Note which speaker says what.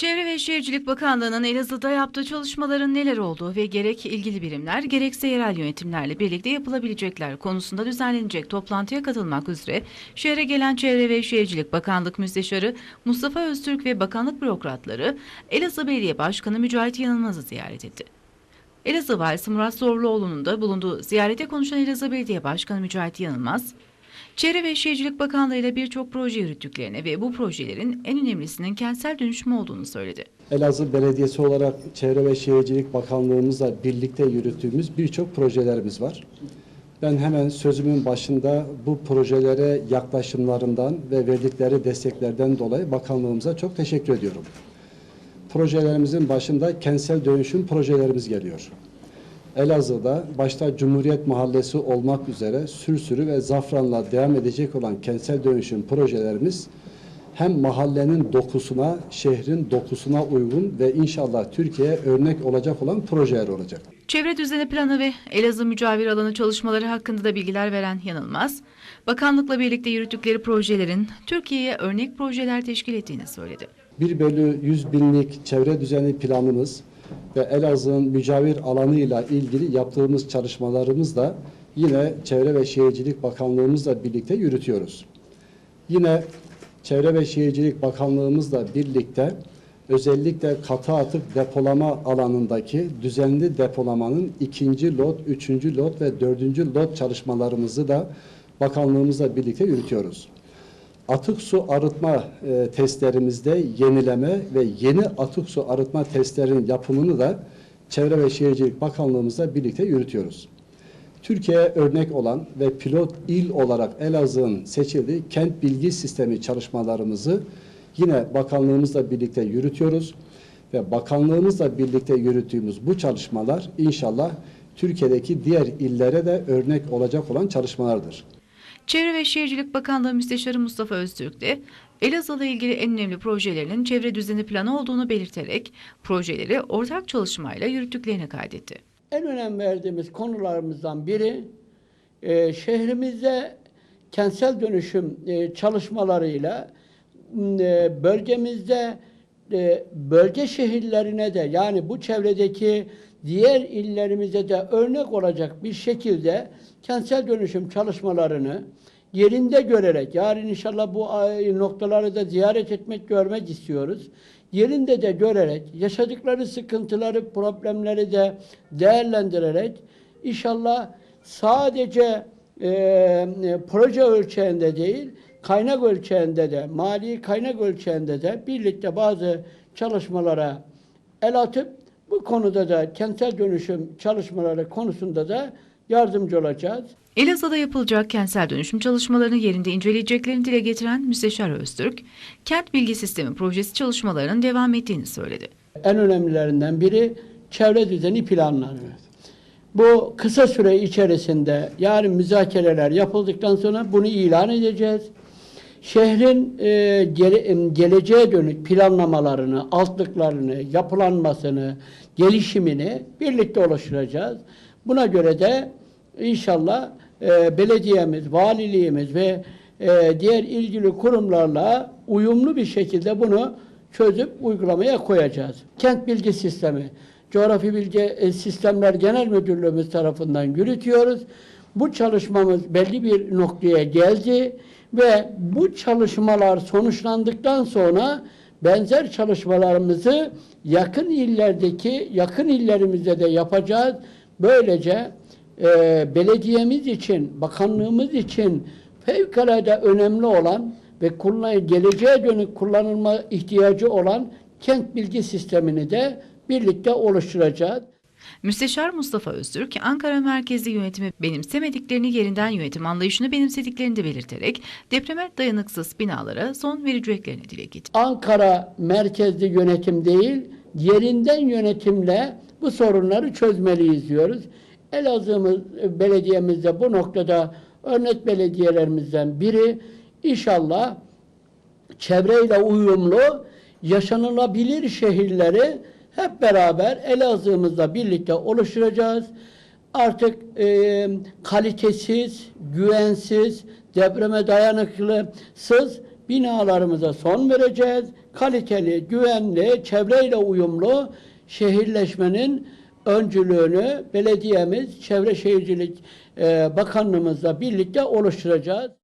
Speaker 1: Çevre ve Şehircilik Bakanlığı'nın Elazığ'da yaptığı çalışmaların neler olduğu ve gerek ilgili birimler gerekse yerel yönetimlerle birlikte yapılabilecekler konusunda düzenlenecek toplantıya katılmak üzere şehre gelen Çevre ve Şehircilik Bakanlık Müsteşarı Mustafa Öztürk ve bakanlık bürokratları Elazığ Belediye Başkanı Mücahit Yanılmaz'ı ziyaret etti. Elazığ Valisi Murat Zorluoğlu'nun da bulunduğu ziyarete konuşan Elazığ Belediye Başkanı Mücahit Yanılmaz, Çevre ve Şehircilik Bakanlığı ile birçok proje yürüttüklerini ve bu projelerin en önemlisinin kentsel dönüşüm olduğunu söyledi.
Speaker 2: Elazığ Belediyesi olarak Çevre ve Şehircilik Bakanlığımızla birlikte yürüttüğümüz birçok projelerimiz var. Ben hemen sözümün başında bu projelere yaklaşımlarından ve verdikleri desteklerden dolayı bakanlığımıza çok teşekkür ediyorum. Projelerimizin başında kentsel dönüşüm projelerimiz geliyor. Elazığ'da başta Cumhuriyet Mahallesi olmak üzere Sürsürü ve Zafran'la devam edecek olan kentsel dönüşüm projelerimiz hem mahallenin dokusuna, şehrin dokusuna uygun ve inşallah Türkiye'ye örnek olacak olan projeler olacak.
Speaker 1: Çevre düzeni planı ve Elazığ mücavir alanı çalışmaları hakkında da bilgiler veren Yanılmaz, bakanlıkla birlikte yürüttükleri projelerin Türkiye'ye örnek projeler teşkil ettiğini söyledi.
Speaker 2: 1 bölü 100 binlik çevre düzeni planımız ve Elazığ'ın mücavir alanıyla ilgili yaptığımız çalışmalarımız da yine Çevre ve Şehircilik Bakanlığımızla birlikte yürütüyoruz. Yine Çevre ve Şehircilik Bakanlığımızla birlikte özellikle katı atık depolama alanındaki düzenli depolamanın ikinci lot, üçüncü lot ve dördüncü lot çalışmalarımızı da bakanlığımızla birlikte yürütüyoruz. Atık su arıtma e, testlerimizde yenileme ve yeni atık su arıtma testlerinin yapımını da Çevre ve Şehircilik Bakanlığımızla birlikte yürütüyoruz. Türkiye'ye örnek olan ve pilot il olarak Elazığ'ın seçildiği kent bilgi sistemi çalışmalarımızı yine bakanlığımızla birlikte yürütüyoruz ve bakanlığımızla birlikte yürüttüğümüz bu çalışmalar inşallah Türkiye'deki diğer illere de örnek olacak olan çalışmalardır.
Speaker 1: Çevre ve Şehircilik Bakanlığı Müsteşarı Mustafa Öztürk de Elazığ'la ilgili en önemli projelerinin çevre düzeni planı olduğunu belirterek projeleri ortak çalışmayla yürüttüklerini kaydetti.
Speaker 3: En önem verdiğimiz konularımızdan biri e, şehrimizde kentsel dönüşüm e, çalışmalarıyla e, bölgemizde e, bölge şehirlerine de yani bu çevredeki diğer illerimize de örnek olacak bir şekilde kentsel dönüşüm çalışmalarını yerinde görerek, yarın inşallah bu ay- noktaları da ziyaret etmek, görmek istiyoruz. Yerinde de görerek, yaşadıkları sıkıntıları, problemleri de değerlendirerek, inşallah sadece e, e, proje ölçeğinde değil, kaynak ölçeğinde de, mali kaynak ölçeğinde de birlikte bazı çalışmalara el atıp bu konuda da kentsel dönüşüm çalışmaları konusunda da yardımcı olacağız.
Speaker 1: Elazığ'da yapılacak kentsel dönüşüm çalışmalarını yerinde inceleyeceklerini dile getiren Müsteşar Öztürk, Kent Bilgi Sistemi projesi çalışmalarının devam ettiğini söyledi.
Speaker 3: En önemlilerinden biri çevre düzeni planları. Bu kısa süre içerisinde yarın müzakereler yapıldıktan sonra bunu ilan edeceğiz. Şehrin e, gele- e, geleceğe dönük planlamalarını, altlıklarını, yapılanmasını, gelişimini birlikte oluşturacağız. Buna göre de inşallah e, belediyemiz, valiliğimiz ve e, diğer ilgili kurumlarla uyumlu bir şekilde bunu çözüp uygulamaya koyacağız. Kent bilgi sistemi, coğrafi bilgi e, sistemler genel müdürlüğümüz tarafından yürütüyoruz. Bu çalışmamız belli bir noktaya geldi ve bu çalışmalar sonuçlandıktan sonra benzer çalışmalarımızı yakın illerdeki yakın illerimizde de yapacağız. Böylece e, belediyemiz için, bakanlığımız için fevkalade önemli olan ve geleceğe dönük kullanılma ihtiyacı olan kent bilgi sistemini de birlikte oluşturacağız.
Speaker 1: Müsteşar Mustafa Öztürk, Ankara merkezli yönetimi benimsemediklerini yerinden yönetim anlayışını benimsediklerini de belirterek depreme dayanıksız binalara son vereceklerini dile getirdi.
Speaker 3: Ankara merkezli yönetim değil, yerinden yönetimle bu sorunları çözmeliyiz diyoruz. Elazığ'ımız, belediyemiz de bu noktada örnek belediyelerimizden biri. İnşallah çevreyle uyumlu, yaşanılabilir şehirleri hep beraber Elazığ'ımızla birlikte oluşturacağız. Artık e, kalitesiz, güvensiz, depreme dayanıklısız binalarımıza son vereceğiz. Kaliteli, güvenli, çevreyle uyumlu şehirleşmenin öncülüğünü belediyemiz, Çevre Şehircilik e, Bakanlığımızla birlikte oluşturacağız.